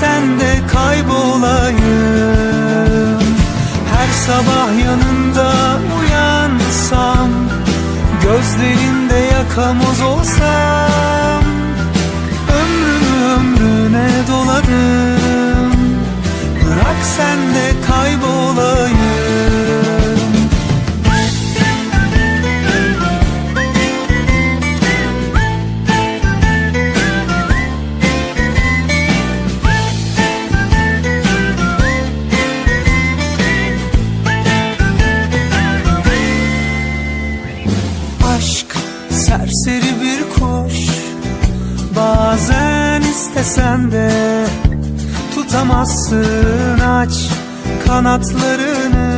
sen de kaybolayım. Her sabah yanında uyansam Gözlerinde yakamoz olsam Ömrümü ömrüne dolarım. Bırak sen de kaybolayım serseri bir kuş Bazen istesen de Tutamazsın aç kanatlarını